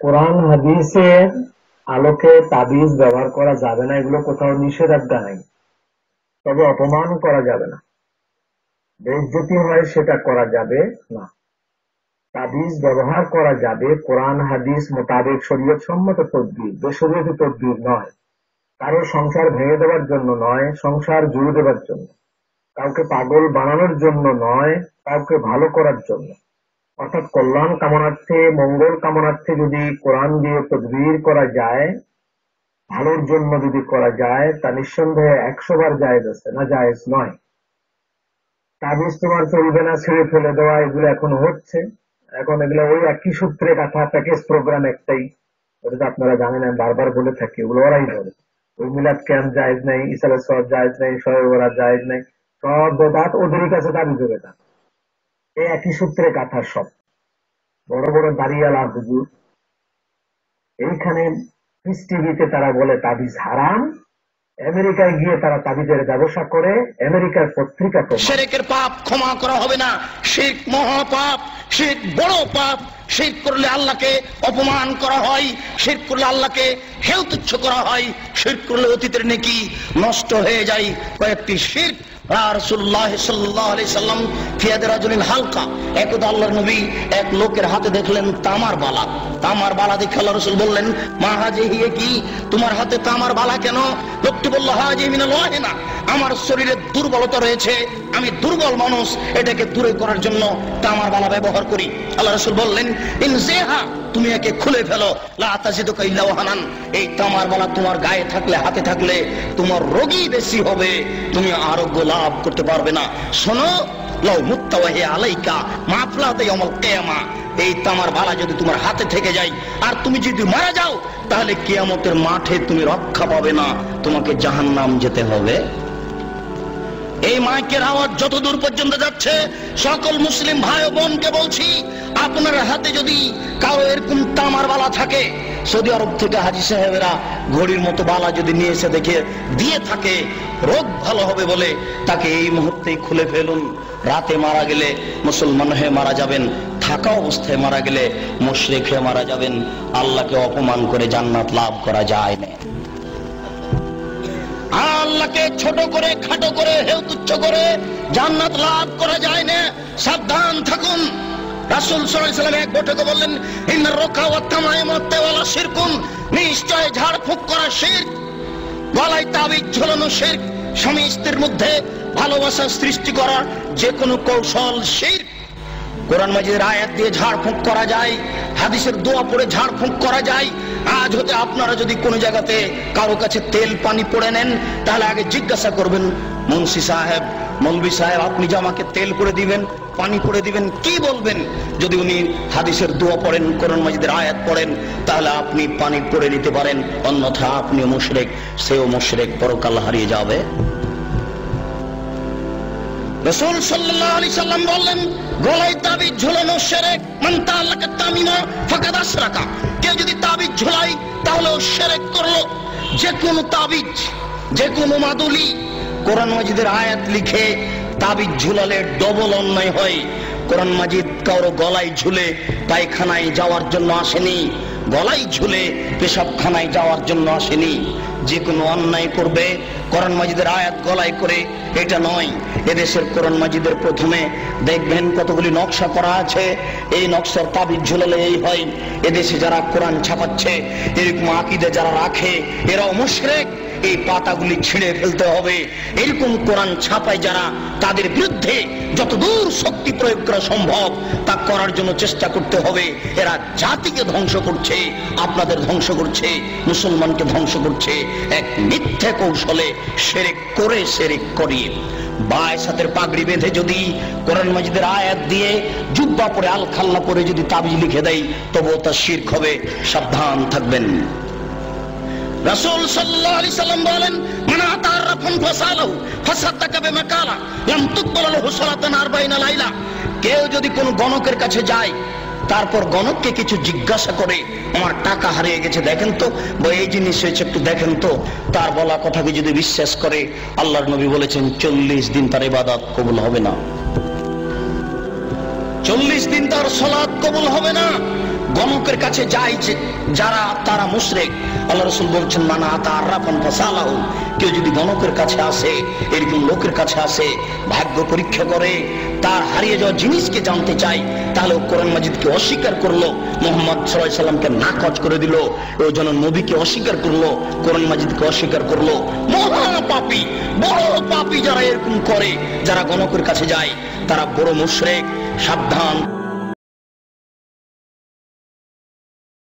কোরআন, হাদিসের আলোকে তাবিজ ব্যবহার করা যাবে না, এগুলো কোথাও নিষেধাজ্ঞা নাই। তবে অপমান করা যাবে না। বেজ্জতি হয় সেটা করা যাবে না। তাবিজ ব্যবহার করা যাবে, কোরআন, হাদিস মোতাবেক শরীয়ত সম্মত তদ্বির বেশরীয়তি তদ্বির নয়। কারও সংসার ভেঙে দেওয়ার জন্য নয়, সংসার জুড়ে দেওয়ার জন্য। কাউকে পাগল বানানোর জন্য নয়, কাউকে ভালো করার জন্য। অর্থাৎ কল্যাণ কামনার্থে, মঙ্গল কামনার্থে যদি কোরআন দিয়ে তদবির করা যায়, ভালোর জন্য যদি করা যায়, তা নিঃসন্দেহে একশো বার জায়েজ আছে। না, জায়েজ নয়। তাবিজ তোমার চলবে না, ছেড়ে ফেলে দেওয়া, এগুলো এখন হচ্ছে। এখন এগুলো ওই একই সূত্রে কাথা প্যাকেজ প্রোগ্রাম একটাই। ওটা আপনারা জানেন, আমি বারবার বলে থাকি, ওগুলো ওরাই বলে। ওই মিলাদ ক্যাম্প জায়েজ নাই ইসালে সব জায়েজ নাই শয়ে ওরা জায়েজ নাই। সব বেদাত ওদেরই কাছে তাবিজ বেদাত এই একই সূত্রে কাথা সব বড় বড় দাঁড়িয়ালা হুজুর। এইখানে পিস তারা বলে তাবিজ হারাম। আমেরিকায় গিয়ে তারা তাবিজের ব্যবসা করে। আমেরিকার পত্রিকা শেরেকের পাপ ক্ষমা করা হবে না। শিখ মহাপাপ শিখ বড় পাপ। শিখ করলে আল্লাহকে অপমান করা হয়। শিখ করলে আল্লাহকে হেউ তুচ্ছ করা হয়। শিখ করলে অতীতের নেকি নষ্ট হয়ে যায়। কয়েকটি শিখ হালকা। আল্লাহর নবী এক লোকের হাতে দেখলেন তামার বালা। তামার বালা দেখে রাসূল বললেন, মা হিয়ে কি? তোমার হাতে তামার বালা কেন? বলল ওয়াহিনা। আমার শরীরে দুর্বলতা রয়েছে আমি দুর্বল মানুষ, এটাকে দূরে করার জন্য তামার বালা ব্যবহার করি। আল্লাহ রাসূল বললেন তুমি একে খুলে ফেলো। ওয়াহানান। এই তামার বালা তোমার গায়ে থাকলে, হাতে থাকলে তোমার রোগী বেশি হবে। তুমি আরোগ্য লাভ করতে পারবে না। শোনো, লাউ মুত্তাওয়াহি আলাইকা মাফলাতে এই তামার বালা যদি তোমার হাতে থেকে যায়, আর তুমি যদি মারা যাও, তাহলে কিয়ামতের মাঠে তুমি রক্ষা পাবে না। তোমাকে জাহান্নাম যেতে হবে। এই মাইকের আওয়াজ যত দূর পর্যন্ত যাচ্ছে, সকল মুসলিম ভাই বোনকে বলছি, আপনার হাতে যদি কারও এরকম তামার বালা থাকে, সৌদি আরব থেকে হাজি সাহেবেরা ঘড়ির মতো বালা যদি নিয়ে এসে দেখে, দিয়ে থাকে, রোগ ভালো হবে বলে তাকে এই মুহূর্তেই খুলে ফেলুন। রাতে মারা গেলে মুসলমান হয়ে মারা যাবেন, থাকা অবস্থায় মারা গেলে মুশরিক হয়ে মারা যাবেন। আল্লাহকে অপমান করে জান্নাত লাভ করা যায় না। আল্লাহকে ছোট করে, খাটো করে হেউ তুচ্ছ করে, জান্নাত লাভ করা যায় না। সাবধান থাকুন। রাসূল সাল্লাম এক বৈঠকে বললেন, ইন্নার রোকা ওয়া তামাইম ওয়া শিরকুন। নিশ্চয় ঝাড় ফুঁক করা শিরক গলায় তাবিজ ঝোলানো শিরক স্বামী স্ত্রীর মধ্যে ভালোবাসা সৃষ্টি করার যে কোনো কৌশল শিরক কোরআন মাজিদের আয়াত দিয়ে ঝাড়ফুঁক করা যায়, হাদিসের দোয়া পড়ে ঝাড়ফুঁক করা যায় আজ হতে আপনারা যদি কোনো জায়গাতে কারও কাছে তেল, পানি পড়ে নেন, তাহলে আগে জিজ্ঞাসা করবেন, মুন্সি সাহেব মৌলবি সাহেব, আপনি যে আমাকে তেল করে দিবেন, পানি করে দিবেন, কি বলবেন? যদি উনি হাদিসের দোয়া পড়েন, কোরআন মাজিদের আয়াত পড়েন, তাহলে আপনি পানি পড়ে নিতে পারেন, অন্যথা আপনিও মুশরেক, সেও মুশরেক, পরকাল হারিয়ে যাবে। রসুল সাল্লাল্লাহু আলাইহি সাল্লাম বললেন, গলায় তাবিজ ঝুলানো শিরক মান তাআল্লাকা তামিমা, ফাকাদ আশরাকা। কেউ যদি তাবিজ ঝুলাই তাহলে ও শিরক করল। যে কোনো তাবিজ, যে কোনো মাদুলি, কোরআন মাজিদের আয়াত লিখে তাবিজ ঝুলালে ডবল অন্যায় হয়। কোরআন মাজিদ কারও গলায় ঝুলে পায়খানায় যাওয়ার জন্য আসেনি। গলায় ঝুলে পেশাবখানায় যাওয়ার জন্য আসেনি। যে কোনো অন্যায় করবে। কোরআন মাজিদের আয়াত গলায় করে। এটা নয়। এদেশের কোরআন মাজিদের প্রথমে দেখবেন কতগুলি নকশা করা আছে। এই নকশার তাবিজ ঝুলালে এই হয়। এদেশে যারা কোরআন ছাপাচ্ছে, এরকম আকিদে যারা রাখে এরা মুশরেক। এই পাতাগুলি ছিঁড়ে ফেলতে হবে। এরকম কোরআন ছাপায় যারা, তাদের বিরুদ্ধে যতদূর শক্তি প্রয়োগ করা সম্ভব, তা করার জন্য চেষ্টা করতে হবে। এরা জাতিকে ধ্বংস করছে, আপনাদের ধ্বংস করছে, মুসলমানকে ধ্বংস করছে। এক মিথ্যে কৌশলে সেরেক করে সেরেক করিয়ে বায় সাথের পাগড়ি বেঁধে যদি কোরআন মাজিদের আয়াত দিয়ে জুব্বা পরে আল খাল্লা পরে যদি তাবিজ লিখে দেয়, তবুও তা শির্ক হবে। সাবধান থাকবেন। রাসূল সাল্লাল্লাহু বলেন লাম সালাতান 40 লাইলা। কেউ যদি কোন গণকের কাছে যায়, তারপর গণককে কিছু জিজ্ঞাসা করে, আমার টাকা হারিয়ে গেছে, দেখেন তো, বা এই জিনিস হয়েছে, একটু দেখেন তো। তার বলা কথাকে যদি বিশ্বাস করে, আল্লাহর নবী বলেছেন, চল্লিশ দিন তার ইবাদত কবুল হবে না। চল্লিশ দিন তার সলাদ কবুল হবে না। গণকের কাছে যায় যে যারা তারা মুশরেক। আল্লাহ রসুল বলছেন, মানা তার রাফান ফাসালাহু। কেউ যদি গণকের কাছে আসে, এরকম লোকের কাছে আসে, ভাগ্য পরীক্ষা করে, তার হারিয়ে যাওয়া জিনিসকে জানতে চাই তাহলে ও কোরআন মাজিদকে অস্বীকার করল, মোহাম্মদ সাল্লাহ সাল্লামকে নাকচ করে দিল, ও যেন নবীকে অস্বীকার করল, কোরআন মাজিদকে অস্বীকার করল। মহা পাপী, বড় পাপী যারা এরকম করে, যারা গণকের কাছে যায়, তারা বড় মুশরেক, সাবধান।